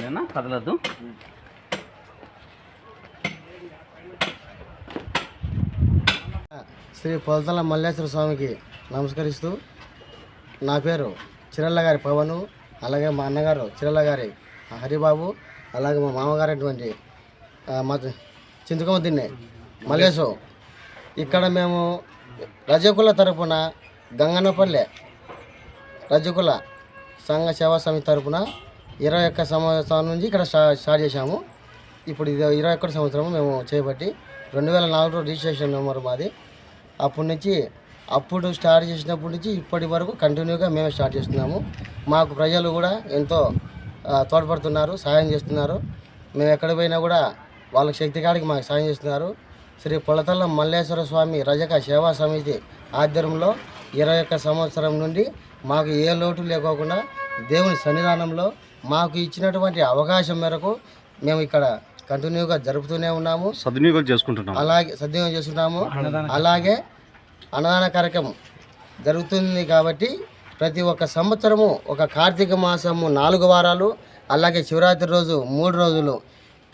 అట్లే కదలదు. శ్రీ పొలతల మల్లేశ్వర స్వామికి నమస్కరిస్తూ నా పేరు చిరల్ల గారి పవను అలాగే మా అన్నగారు చిరల్ల గారి హరిబాబు అలాగే మా మామగారు అటువంటి మా చింతకమ్మ తిన్నే మల్లేశు. ఇక్కడ మేము రజకుల తరపున గంగన్నపల్లె రజకుల సంఘ సేవా సమితి తరపున ఇరవై ఒక్క సంవత్సరం నుంచి ఇక్కడ స్టార్ట్ చేశాము. ఇప్పుడు ఇది ఇరవై ఒక్కటి సంవత్సరం మేము చేపట్టి రెండు వేల నాలుగులో రిజిస్ట్రేషన్ నెంబర్ మాది. అప్పటి నుంచి అప్పుడు స్టార్ట్ చేసినప్పటి నుంచి ఇప్పటి వరకు కంటిన్యూగా మేమే స్టార్ట్ చేస్తున్నాము. మాకు ప్రజలు కూడా ఎంతో తోడ్పడుతున్నారు సహాయం చేస్తున్నారు. మేము ఎక్కడ పోయినా కూడా వాళ్ళ శక్తి కాడికి మాకు సాయం చేస్తున్నారు. శ్రీ పొలతల్ల మల్లేశ్వర స్వామి రజక సేవా సమితి ఆధ్వర్యంలో ఇరవై ఒక్క సంవత్సరం నుండి మాకు ఏ లోటు లేకోకుండా దేవుని సన్నిధానంలో మాకు ఇచ్చినటువంటి అవకాశం మేరకు మేము ఇక్కడ కంటిన్యూగా జరుపుతూనే ఉన్నాము. సద్వినియోగం చేసుకుంటున్నాం అలాగే సద్వినియోగం చేస్తున్నాము అలాగే అన్నదాన కార్యక్రమం జరుగుతుంది కాబట్టి ప్రతి ఒక్క సంవత్సరము ఒక కార్తీక మాసము నాలుగు వారాలు అలాగే శివరాత్రి రోజు మూడు రోజులు.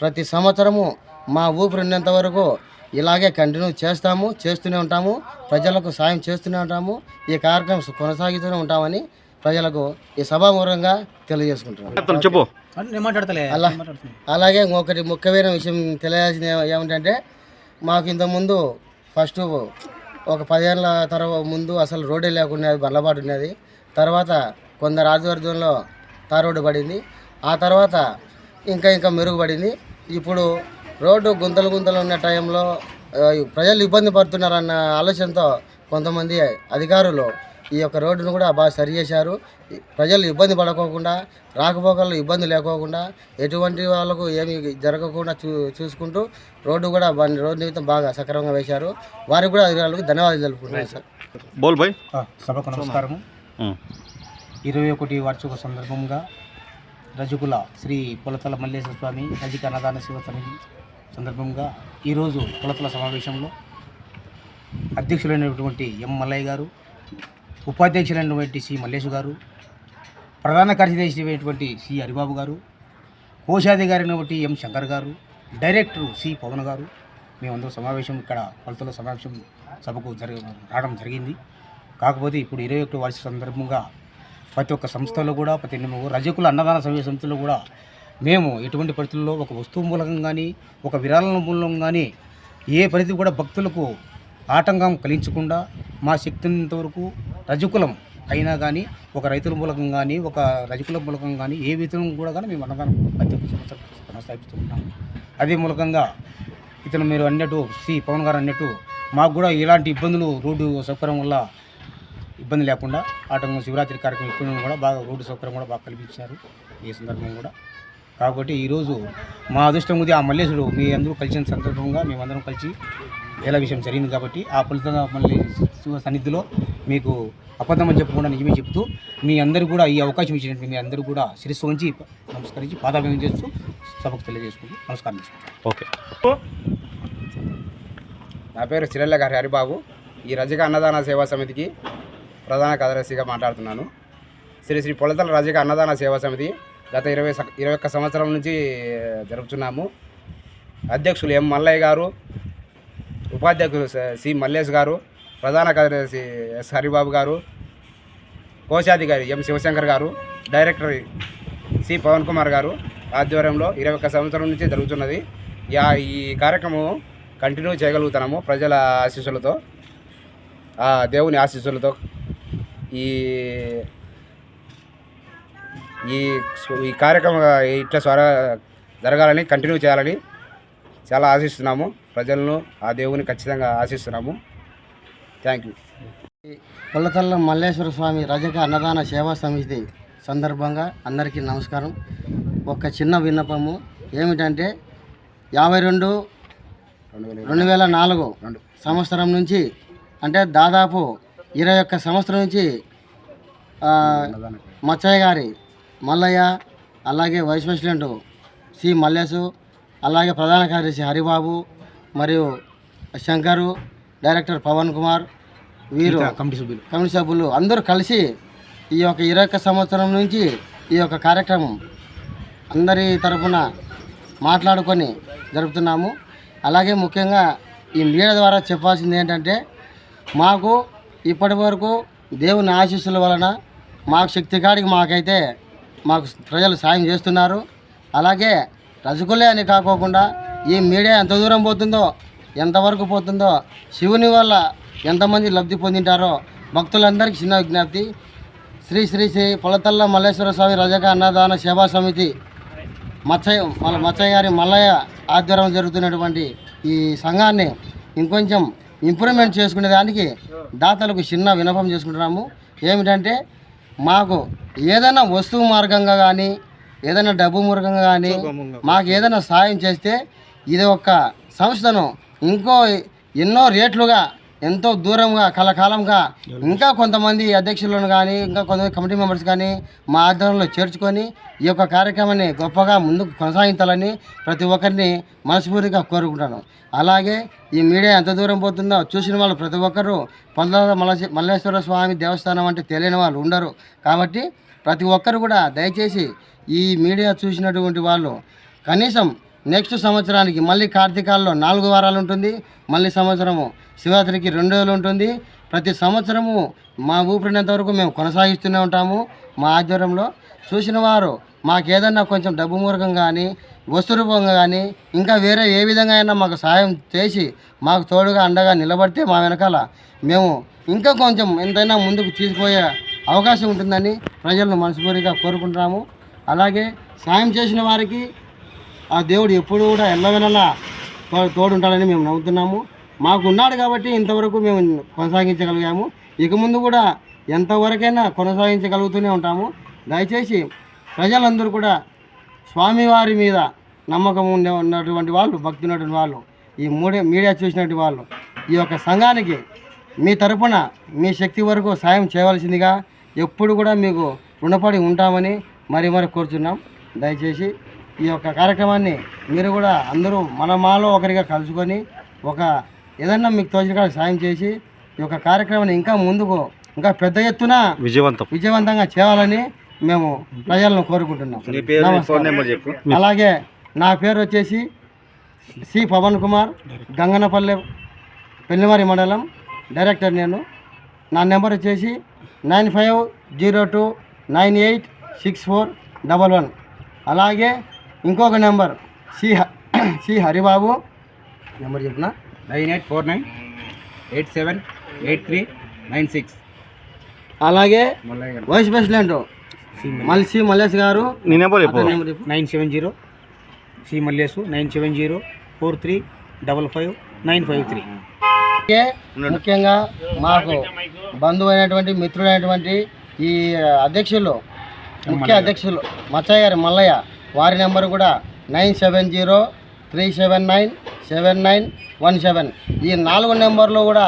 ప్రతి సంవత్సరము మా ఊపిరి ఉన్నంత వరకు ఇలాగే కంటిన్యూ చేస్తాము చేస్తూనే ఉంటాము. ప్రజలకు సాయం చేస్తూనే ఉంటాము. ఈ కార్యక్రమం కొనసాగుతూనే ఉంటామని ప్రజలకు ఈ సభామూలంగా తెలియజేసుకుంటున్నాం. చెప్పు. అలా అలాగే ఇంకొకటి ముఖ్యమైన విషయం తెలియాల్సింది ఏమిటంటే మాకు ఇంతకుముందు ఫస్ట్ ఒక పదేళ్ళ తర్వాత ముందు అసలు రోడ్డే లేకుండా బండ్లబాటు ఉన్నది. తర్వాత కొందరు ఆధ్వర్యంలో తార్ రోడ్డు పడింది. ఆ తర్వాత ఇంకా ఇంకా మెరుగుపడింది. ఇప్పుడు రోడ్డు గుంతలు గుంతలు ఉన్న టైంలో ప్రజలు ఇబ్బంది పడుతున్నారన్న ఆలోచనతో కొంతమంది అధికారులు ఈ యొక్క రోడ్డును కూడా బాగా సరి చేశారు. ప్రజలు ఇబ్బంది పడకోకుండా రాకపోకలు ఇబ్బంది లేకోకుండా ఎటువంటి వాళ్ళకు ఏమి జరగకుండా చూ చూసుకుంటూ రోడ్డు కూడా రోడ్డు నిమిత్తం బాగా సక్రమంగా వేశారు. వారికి కూడా అధికారులకు ధన్యవాదాలు తెలుపుకుంటున్నాను సార్. బోల్ భాయ్ సభకు నమస్కారము. ఇరవై ఒకటి వార్షిక సందర్భంగా రజకుల శ్రీ పొలతల మల్లేశ్వర స్వామి రజిక అన్నదాన శివ సమితి సందర్భంగా ఈరోజు పొలతల సమావేశంలో అధ్యక్షులైనటువంటి ఎం మల్లయ్య గారు ఉపాధ్యక్షులైనటువంటి సి మల్లేష్ గారు ప్రధాన కార్యదర్శి సి హరిబాబు గారు కోశాధికారి అయినటువంటి ఎం శంకర్ గారు డైరెక్టర్ సి పవన్ గారు. మేమందరం సమావేశం ఇక్కడ కొలతల సమావేశం సభకు జరగ రావడం జరిగింది. కాకపోతే ఇప్పుడు ఇరవై ఒకటి వార్షిక సందర్భంగా ప్రతి ఒక్క సంస్థలో కూడా ప్రతి రజకుల అన్నదాన సమయ సంస్థలో కూడా మేము ఎటువంటి పరిస్థితుల్లో ఒక వస్తువు మూలకం కానీ ఒక విరాళం మూలం కానీ ఏ పరిధి కూడా భక్తులకు ఆటంకం కలిగించకుండా మా శక్తినంత వరకు రజకులం అయినా కానీ ఒక రైతుల మూలకం కానీ ఒక రజకుల మూలకం కానీ ఏ విధంగా కూడా కానీ మేము అన్నదానం ప్రతి ఒక్క సంవత్సరం కొనసాగిస్తున్నాము. అదే మూలకంగా ఇతను మీరు అన్నట్టు సి పవన్ గారు అన్నట్టు మాకు కూడా ఇలాంటి ఇబ్బందులు రోడ్డు సౌకర్యం వల్ల ఇబ్బంది లేకుండా ఆటంకం శివరాత్రి కార్యక్రమం ఇప్పుడు కూడా బాగా రోడ్డు సౌకర్యం కూడా బాగా కల్పించారు ఈ సందర్భం కూడా. కాబట్టి ఈరోజు మా అదృష్టం ఉంది ఆ మల్లేశుడు మీ అందరూ కలిసిన సందర్భంగా మేమందరం కలిసి వేల విషయం జరిగింది కాబట్టి ఆ ఫలితంగా మళ్ళీ సన్నిధిలో మీకు అబద్ధం అని చెప్పకుండా నిజమే చెప్తూ మీ అందరూ కూడా ఈ అవకాశం ఇచ్చినట్టు మీ అందరూ కూడా శిరస్సు ఉంచి నమస్కరించి పాదాభివం చేస్తూ సభకు తెలియజేసుకుంటూ నమస్కారం ఓకే. నా పేరు చిరల్ల గారి హరిబాబు. ఈ రజక అన్నదాన సేవా సమితికి ప్రధాన కార్యదర్శిగా మాట్లాడుతున్నాను. శ్రీ శ్రీ పొలతల రజక అన్నదాన సేవా సమితి గత ఇరవై స- ఇరవై ఒక్క సంవత్సరం నుంచి జరుపుతున్నాము. అధ్యక్షులు ఎం మల్లయ్య గారు ఉపాధ్యక్షులు స- సి మల్లేష్ గారు ప్రధాన కార్యదర్శి ఎస్ హరిబాబు గారు కోశాధికారి ఎం శివశంకర్ గారు డైరెక్టర్ సి పవన్ కుమార్ గారు ఆధ్వర్యంలో ఇరవై ఒక్క సంవత్సరం నుంచి జరుగుతున్నది. యా ఈ కార్యక్రమం కంటిన్యూ చేయగలుగుతున్నాము ప్రజల ఆశీస్సులతో ఆ దేవుని ఆశీస్సులతో. ఈ ఈ ఈ కార్యక్రమం ఇట్లా స్వర జరగాలని కంటిన్యూ చేయాలని చాలా ఆశిస్తున్నాము. ప్రజలను ఆ దేవుని ఖచ్చితంగా ఆశిస్తున్నాము. థ్యాంక్ యూ కొల్లతల్ల మల్లేశ్వర స్వామి రజక అన్నదాన సేవా సమితి సందర్భంగా అందరికీ నమస్కారం. ఒక చిన్న విన్నపము ఏమిటంటే యాభై రెండు రెండు వేల నాలుగు సంవత్సరం నుంచి అంటే దాదాపు ఇరవై ఒక్క సంవత్సరం నుంచి మచ్చయ్య గారి మల్లయ్య అలాగే వైస్ ప్రెసిడెంట్ సి మల్లేసు అలాగే ప్రధాన కార్యదర్శి హరిబాబు మరియు శంకరు డైరెక్టర్ పవన్ కుమార్ వీరు కమిటీ సభ్యులు. కమిటీ సభ్యులు అందరూ కలిసి ఈ యొక్క ఇరవై ఒక్క సంవత్సరం నుంచి ఈ యొక్క కార్యక్రమం అందరి తరపున మాట్లాడుకొని జరుపుతున్నాము. అలాగే ముఖ్యంగా ఈ మీడియా ద్వారా చెప్పాల్సింది ఏంటంటే మాకు ఇప్పటి వరకు దేవుని ఆశీస్సుల వలన మాకు శక్తి కాడికి మాకైతే మాకు ప్రజలు సాయం చేస్తున్నారు. అలాగే రజకులే అని కాకోకుండా ఈ మీడియా ఎంత దూరం పోతుందో ఎంతవరకు పోతుందో శివుని వల్ల ఎంతమంది లబ్ధి పొందింటారో భక్తులందరికీ చిన్న విజ్ఞప్తి. శ్రీ శ్రీ శ్రీ పొలతల్ల మల్లేశ్వర స్వామి రజక అన్నదాన సేవా సమితి మచ్చయ్య మల్ల మచ్చయ్య గారి మల్లయ్య ఆధ్వర్యం జరుగుతున్నటువంటి ఈ సంఘాన్ని ఇంకొంచెం ఇంప్రూవ్మెంట్ చేసుకునే దానికి దాతలకు చిన్న వినపం చేసుకుంటున్నాము. ఏమిటంటే మాకు ఏదైనా వస్తువు మార్గంగా కానీ ఏదైనా డబ్బు మార్గంగా కానీ మాకు ఏదైనా సాయం చేస్తే ఇది ఒక సంస్థను ఇంకో ఎన్నో రేట్లుగా ఎంతో దూరంగా కలకాలంగా ఇంకా కొంతమంది అధ్యక్షులను కానీ ఇంకా కొంతమంది కమిటీ మెంబర్స్ కానీ మా ఆధ్వర్యంలో చేర్చుకొని ఈ యొక్క కార్యక్రమాన్ని గొప్పగా ముందుకు కొనసాగించాలని ప్రతి ఒక్కరిని మనస్ఫూర్తిగా కోరుకుంటాను అలాగే ఈ మీడియా ఎంత దూరం పోతుందో చూసిన వాళ్ళు ప్రతి ఒక్కరూ పొందాల మల్లేశ్వర స్వామి దేవస్థానం అంటే తెలియని వాళ్ళు ఉండరు. కాబట్టి ప్రతి ఒక్కరు కూడా దయచేసి ఈ మీడియా చూసినటువంటి వాళ్ళు కనీసం నెక్స్ట్ సంవత్సరానికి మళ్ళీ కార్తీకాల్లో నాలుగు వారాలు ఉంటుంది. మళ్ళీ సంవత్సరము శివరాత్రికి రెండు రోజులు ఉంటుంది. ప్రతి సంవత్సరము మా ఊపిరినంత వరకు మేము కొనసాగిస్తూనే ఉంటాము మా ఆధ్వర్యంలో. చూసిన వారు మాకేదన్నా కొంచెం డబ్బు మూలకం కానీ వస్తు రూపంగా కానీ ఇంకా వేరే ఏ విధంగా అయినా మాకు సహాయం చేసి మాకు తోడుగా అండగా నిలబడితే మా వెనకాల మేము ఇంకా కొంచెం ఎంతైనా ముందుకు తీసుకుపోయే అవకాశం ఉంటుందని ప్రజలను మనస్ఫూర్తిగా కోరుకుంటున్నాము. అలాగే సాయం చేసిన వారికి ఆ దేవుడు ఎప్పుడు కూడా ఎల్లవెనలా తో- తోడుంటాడని మేము నమ్ముతున్నాము. మాకు ఉన్నాడు కాబట్టి ఇంతవరకు మేము కొనసాగించగలిగాము. ఇక ముందు కూడా ఎంతవరకైనా కొనసాగించగలుగుతూనే ఉంటాము. దయచేసి ప్రజలందరూ కూడా స్వామివారి మీద నమ్మకం ఉండే ఉన్నటువంటి వాళ్ళు భక్తి ఉన్నటువంటి వాళ్ళు ఈ మూడే మీడియా చూసినటువంటి వాళ్ళు ఈ యొక్క సంఘానికి మీ తరపున మీ శక్తి వరకు సాయం చేయవలసిందిగా ఎప్పుడు కూడా మీకు రుణపడి ఉంటామని మరి మరి కోరుచున్నాం. దయచేసి ఈ యొక్క కార్యక్రమాన్ని మీరు కూడా అందరూ మన మాలో ఒకరిగా కలుసుకొని ఒక ఏదన్నా మీకు తోచిన కాడ సాయం చేసి ఈ యొక్క కార్యక్రమాన్ని ఇంకా ముందుకు ఇంకా పెద్ద ఎత్తున విజయవంతం. విజయవంతంగా చేయాలని మేము ప్రజలను కోరుకుంటున్నాం. అలాగే నా పేరు వచ్చేసి సి పవన్ కుమార్ గంగనపల్లె పెళ్ళివారి మండలం. డైరెక్టర్ నేను. నా నెంబర్ వచ్చేసి nine five zero two nine eight six four double one. అలాగే ఇంకొక నెంబర్. సి హ- సి హరిబాబు. నెంబర్ చెప్పిన? Nine eight four nine eight seven eight three nine six. అలాగే మల్లయ్య గారు వైస్ ప్రెసిడెంట్ మల్సి మల్లేష్ గారు. నీ నెంబర్ చెప్పు. Nine seven zero. C Mallesu nine seven zero four three double five nine five three. ముఖ్యంగా మాకు బంధువు అయినటువంటి మిత్రుడైనటువంటి ఈ అధ్యక్షులు ముఖ్య అధ్యక్షులు మచ్చయ్య గారి మల్లయ్య. వారి నెంబర్ కూడా nine seven zero three seven nine seven nine one seven. ఈ నాలుగు నెంబర్లు కూడా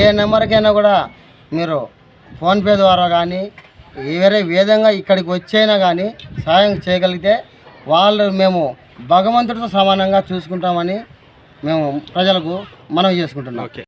ఏ నెంబర్కైనా కూడా మీరు ఫోన్పే ద్వారా కానీ వేరే విధంగా ఇక్కడికి వచ్చైనా కానీ సాయం చేయగలిగితే వాళ్ళు మేము భగవంతుడితో సమానంగా చూసుకుంటామని మేము ప్రజలకు మనవి చేసుకుంటున్నాం. ఓకే.